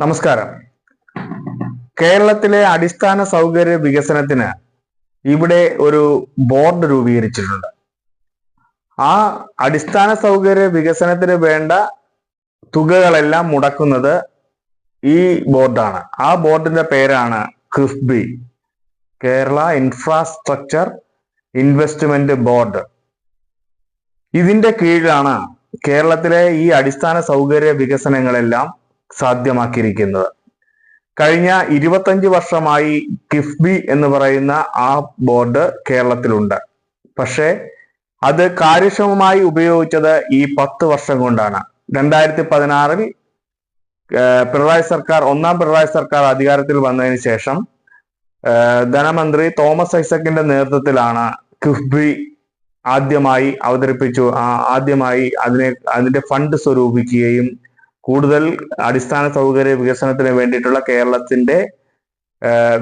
നമസ്കാരം. കേരളത്തിലെ അടിസ്ഥാന സൗകര്യ വികസനത്തിന് ഇവിടെ ഒരു ബോർഡ് രൂപീകരിച്ചിട്ടുണ്ട്. ആ അടിസ്ഥാന സൗകര്യ വികസനത്തിന് വേണ്ട തുകകളെല്ലാം മുടക്കുന്നത് ഈ ബോർഡാണ്. ആ ബോർഡിന്റെ പേരാണ് KIIFB Kerala infrastructure investment board. ഇതിന്റെ കീഴിലാണ് കേരളത്തിലെ ഈ അടിസ്ഥാന സൗകര്യ വികസനങ്ങളെല്ലാം സാധ്യമാക്കിയിരിക്കുന്നത്. കഴിഞ്ഞ ഇരുപത്തഞ്ച് വർഷമായി കിഫ്ബി എന്ന് പറയുന്ന ആ ബോർഡ് കേരളത്തിലുണ്ട്. പക്ഷേ അത് കാര്യക്ഷമമായി ഉപയോഗിച്ചത് ഈ പത്ത് വർഷം കൊണ്ടാണ്. രണ്ടായിരത്തി പതിനാറിൽ പിണറായി സർക്കാർ ഒന്നാം പിണറായി സർക്കാർ അധികാരത്തിൽ വന്നതിന് ശേഷം ധനമന്ത്രി തോമസ് ഐസക്കിന്റെ നേതൃത്വത്തിലാണ് കിഫ്ബി ആദ്യമായി അവതരിപ്പിച്ചു. ആദ്യമായി അതിനെ അതിന്റെ ഫണ്ട് സ്വരൂപിക്കുകയും കൂടുതൽ അടിസ്ഥാന സൗകര്യ വികസനത്തിന് വേണ്ടിയിട്ടുള്ള കേരളത്തിന്റെ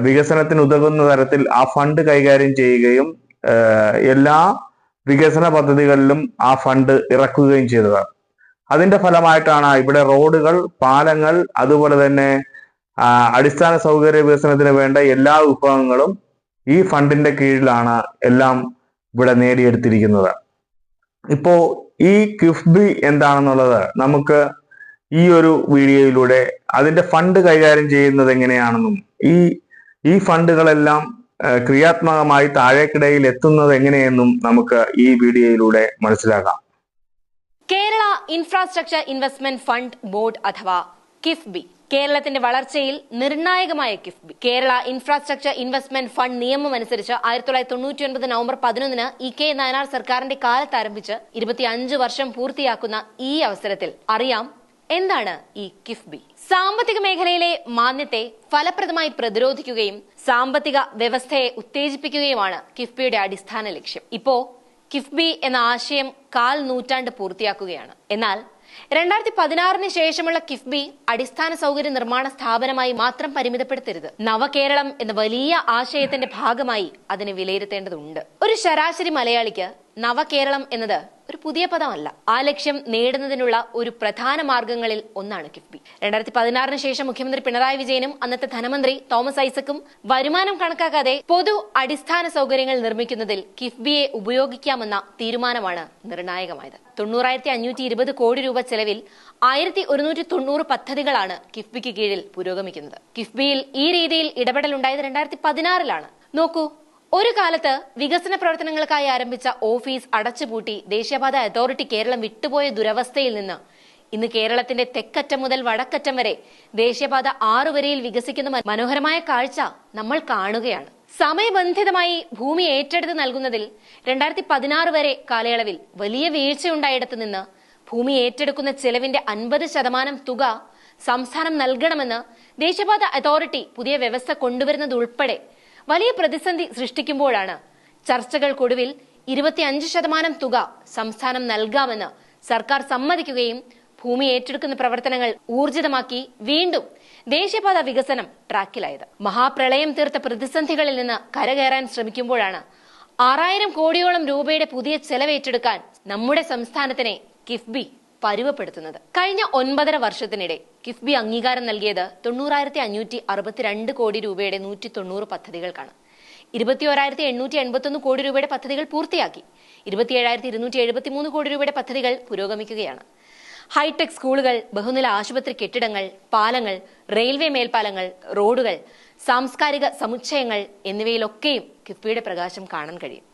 വികസനത്തിന് ഉതകുന്ന തരത്തിൽ ആ ഫണ്ട് കൈകാര്യം ചെയ്യുകയും എല്ലാ വികസന പദ്ധതികളിലും ആ ഫണ്ട് ഇറക്കുകയും ചെയ്തതാണ്. അതിന്റെ ഫലമായിട്ടാണ് ഇവിടെ റോഡുകൾ പാലങ്ങൾ അതുപോലെ തന്നെ അടിസ്ഥാന സൗകര്യ വികസനത്തിന് വേണ്ട എല്ലാ വിഭവങ്ങളും ഈ ഫണ്ടിന്റെ കീഴിലാണ് എല്ലാം ഇവിടെ നേടിയെടുത്തിരിക്കുന്നത്. ഇപ്പോ ഈ കിഫ്ബി എന്താണെന്നുള്ളത് നമുക്ക് ഈ ഒരു വീഡിയോയിലൂടെ അതിന്റെ ഫണ്ട് കൈകാര്യം ചെയ്യുന്നത് എങ്ങനെയാണെന്നും ഈ ഈ ഫണ്ടുകളെല്ലാം ക്രിയാത്മകമായി താഴേക്കിടയിൽ എത്തുന്നത് എങ്ങനെയെന്നും നമുക്ക് ഈ വീഡിയോയിലൂടെ മനസ്സിലാക്കാം. Kerala infrastructure investment fund board അഥവാ കിഫ്ബി കേരളത്തിന്റെ വളർച്ചയിൽ നിർണായകമായ KIIFB. Kerala infrastructure investment fund നിയമം അനുസരിച്ച് ആയിരത്തി തൊള്ളായിരത്തി തൊണ്ണൂറ്റി ഒൻപത് നവംബർ പതിനൊന്നിന് ഇ കെ നായനാർ സർക്കാരിന്റെ കാലത്ത് ആരംഭിച്ച് ഇരുപത്തിയഞ്ച് വർഷം പൂർത്തിയാക്കുന്ന ഈ അവസരത്തിൽ അറിയാം എന്താണ് ഈ കിഫ്ബി സാമ്പത്തിക മേഖലയിലെ മാന്യത്തെ ഫലപ്രദമായി പ്രതിരോധിക്കുകയും സാമ്പത്തിക വ്യവസ്ഥയെ ഉത്തേജിപ്പിക്കുകയുമാണ് കിഫ്ബിയുടെ അടിസ്ഥാന ലക്ഷ്യം. ഇപ്പോ കിഫ്ബി എന്ന ആശയം കാൽ നൂറ്റാണ്ട് പൂർത്തിയാക്കുകയാണ്. എന്നാൽ രണ്ടായിരത്തി പതിനാറിന് ശേഷമുള്ള കിഫ്ബി അടിസ്ഥാന സൗകര്യ നിർമ്മാണ സ്ഥാപനമായി മാത്രം പരിമിതപ്പെടുത്തരുത്. നവകേരളം എന്ന വലിയ ആശയത്തിന്റെ ഭാഗമായി അതിനെ വിലയിരുത്തേണ്ടതുണ്ട്. ഒരു ശരാശരി മലയാളിക്ക് നവകേരളം എന്നത് ഒരു പുതിയ പദമല്ല. ആ ലക്ഷ്യം നേടുന്നതിനുള്ള ഒരു പ്രധാന മാർഗങ്ങളിൽ ഒന്നാണ് കിഫ്ബി. രണ്ടായിരത്തി പതിനാറിന് ശേഷം മുഖ്യമന്ത്രി പിണറായി വിജയനും അന്നത്തെ ധനമന്ത്രി തോമസ് ഐസക്കും വരുമാനം കണക്കാക്കാതെ പൊതു അടിസ്ഥാന സൗകര്യങ്ങൾ നിർമ്മിക്കുന്നതിൽ കിഫ്ബിയെ ഉപയോഗിക്കാമെന്ന തീരുമാനമാണ് നിർണായകമായത്. തൊണ്ണൂറായിരത്തി അഞ്ഞൂറ്റി ഇരുപത് കോടി രൂപ ചെലവിൽ ആയിരത്തി ഒരുന്നൂറ്റി തൊണ്ണൂറ് പദ്ധതികളാണ് കിഫ്ബിക്ക് കീഴിൽ പുരോഗമിക്കുന്നത്. കിഫ്ബിയിൽ ഈ രീതിയിൽ ഇടപെടലുണ്ടായത് രണ്ടായിരത്തി പതിനാറിലാണ്. നോക്കൂ ഒരു കാലത്ത് വികസന പ്രവർത്തനങ്ങൾക്കായി ആരംഭിച്ച ഓഫീസ് അടച്ചുപൂട്ടി ദേശീയപാത അതോറിറ്റി കേരളം വിട്ടുപോയ ദുരവസ്ഥയിൽ നിന്ന് ഇന്ന് കേരളത്തിന്റെ തെക്കറ്റം മുതൽ വടക്കറ്റം വരെ ദേശീയപാത ആറു വരയിൽ വികസിക്കുന്ന മനോഹരമായ കാഴ്ച നമ്മൾ കാണുകയാണ്. സമയബന്ധിതമായി ഭൂമി ഏറ്റെടുത്ത് നൽകുന്നതിൽ രണ്ടായിരത്തി പതിനാറ് വരെ കാലയളവിൽ വലിയ വീഴ്ചയുണ്ടായിടത്ത് നിന്ന് ഭൂമി ഏറ്റെടുക്കുന്ന ചെലവിന്റെ അൻപത് ശതമാനം തുക സംസ്ഥാനം നൽകണമെന്ന് ദേശീയപാത അതോറിറ്റി പുതിയ വ്യവസ്ഥ കൊണ്ടുവരുന്നതുൾപ്പെടെ വലിയ പ്രതിസന്ധി സൃഷ്ടിക്കുമ്പോഴാണ് ചർച്ചകൾക്കൊടുവിൽ ഇരുപത്തിയഞ്ച് ശതമാനം തുക സംസ്ഥാനം നൽകാമെന്ന് സർക്കാർ സമ്മതിക്കുകയും ഭൂമി ഏറ്റെടുക്കുന്ന പ്രവർത്തനങ്ങൾ ഊർജിതമാക്കി വീണ്ടും ദേശീയപാത വികസനം ട്രാക്കിലായത്. മഹാപ്രളയം തീർത്ത പ്രതിസന്ധികളിൽ നിന്ന് കരകയറാൻ ശ്രമിക്കുമ്പോഴാണ് ആറായിരം കോടിയോളം രൂപയുടെ പുതിയ ചെലവേറ്റെടുക്കാൻ നമ്മുടെ സംസ്ഥാനത്തിനെ കിഫ്ബി പരുവപ്പെടുത്തുന്നത്. കഴിഞ്ഞ ഒൻപതര വർഷത്തിനിടെ കിഫ്ബി അംഗീകാരം നൽകിയത് തൊണ്ണൂറായിരത്തി അഞ്ഞൂറ്റി അറുപത്തിരണ്ട് കോടി രൂപയുടെ നൂറ്റി തൊണ്ണൂറ് പദ്ധതികൾക്കാണ്. ഇരുപത്തിയോരായിരത്തി എണ്ണൂറ്റി എൺപത്തൊന്ന് കോടി രൂപയുടെ പദ്ധതികൾ പൂർത്തിയാക്കി. ഇരുപത്തിയേഴായിരത്തി ഇരുന്നൂറ്റി എഴുപത്തി മൂന്ന് കോടി രൂപയുടെ പദ്ധതികൾ പുരോഗമിക്കുകയാണ്. ഹൈടെക് സ്കൂളുകൾ ബഹുനില ആശുപത്രി കെട്ടിടങ്ങൾ പാലങ്ങൾ റെയിൽവേ മേൽപ്പാലങ്ങൾ റോഡുകൾ സാംസ്കാരിക സമുച്ചയങ്ങൾ എന്നിവയിലൊക്കെയും കിഫ്ബിയുടെ പ്രകാശം കാണാൻ കഴിയും.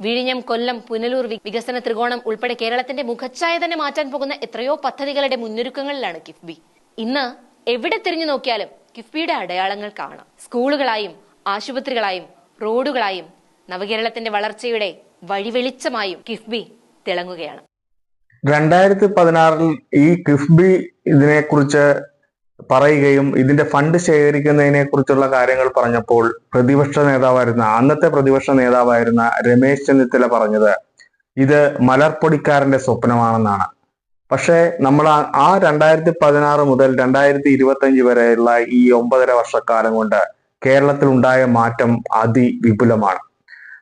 വിഴിഞ്ഞം കൊല്ലം പുനലൂർ വികസന ത്രികോണം ഉൾപ്പെടെ കേരളത്തിന്റെ മുഖച്ഛായ തന്നെ മാറ്റാൻ പോകുന്ന എത്രയോ പദ്ധതികളുടെ മുന്നൊരുക്കങ്ങളിലാണ് കിഫ്ബി. ഇന്ന് എവിടെ തിരിഞ്ഞു നോക്കിയാലും കിഫ്ബിയുടെ അടയാളങ്ങൾ കാണാം. സ്കൂളുകളായും ആശുപത്രികളായും റോഡുകളായും നവകേരളത്തിന്റെ വളർച്ചയുടെ വഴിവെളിച്ചമായും കിഫ്ബി തിളങ്ങുകയാണ്. രണ്ടായിരത്തി പതിനാറിൽ ഈ കിഫ്ബി ഇതിനെക്കുറിച്ച് പറയുകയും ഇതിന്റെ ഫണ്ട് ശേഖരിക്കുന്നതിനെ കുറിച്ചുള്ള കാര്യങ്ങൾ പറഞ്ഞപ്പോൾ പ്രതിപക്ഷ നേതാവായിരുന്ന അന്നത്തെ പ്രതിപക്ഷ നേതാവായിരുന്ന രമേശ് ചെന്നിത്തല പറഞ്ഞത് ഇത് മലർപ്പൊടിക്കാരന്റെ സ്വപ്നമാണെന്നാണ്. പക്ഷേ നമ്മൾ ആ- രണ്ടായിരത്തി പതിനാറ് മുതൽ രണ്ടായിരത്തി ഇരുപത്തി അഞ്ച് വരെയുള്ള ഈ ഒമ്പതര വർഷക്കാലം കൊണ്ട് കേരളത്തിൽ ഉണ്ടായ മാറ്റം അതിവിപുലമാണ്.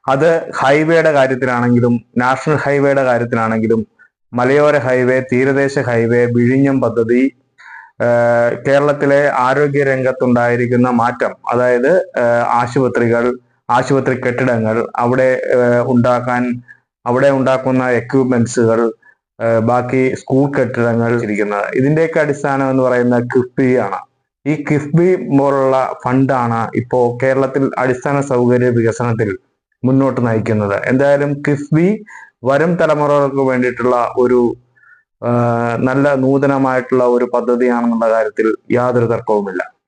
അത് ഹൈവേയുടെ കാര്യത്തിലാണെങ്കിലും നാഷണൽ ഹൈവേയുടെ കാര്യത്തിലാണെങ്കിലും മലയോര ഹൈവേ തീരദേശ ഹൈവേ വിഴിഞ്ഞം പദ്ധതി കേരളത്തിലെ ആരോഗ്യ രംഗത്തുണ്ടായിരിക്കുന്ന മാറ്റം അതായത് ആശുപത്രികൾ ആശുപത്രി കെട്ടിടങ്ങൾ അവിടെ ഉണ്ടാക്കാൻ അവിടെ ഉണ്ടാക്കുന്ന എക്യുപ്മെന്റ്സുകൾ ബാക്കി സ്കൂൾ കെട്ടിടങ്ങൾ ഇരിക്കുന്നത് ഇതിന്റെയൊക്കെ അടിസ്ഥാനം എന്ന് പറയുന്ന കിഫ്ബി ആണ്. ഈ കിഫ്ബി പോലുള്ള ഫണ്ടാണ് ഇപ്പോ കേരളത്തിൽ അടിസ്ഥാന സൗകര്യ വികസനത്തിൽ മുന്നോട്ട് നയിക്കുന്നത്. എന്തായാലും കിഫ്ബി വരും തലമുറകൾക്ക് വേണ്ടിയിട്ടുള്ള ഒരു നല്ല നൂതനമായിട്ടുള്ള ഒരു പദ്ധതിയാണെന്നുള്ള കാര്യത്തിൽ യാതൊരു തർക്കവുമില്ല.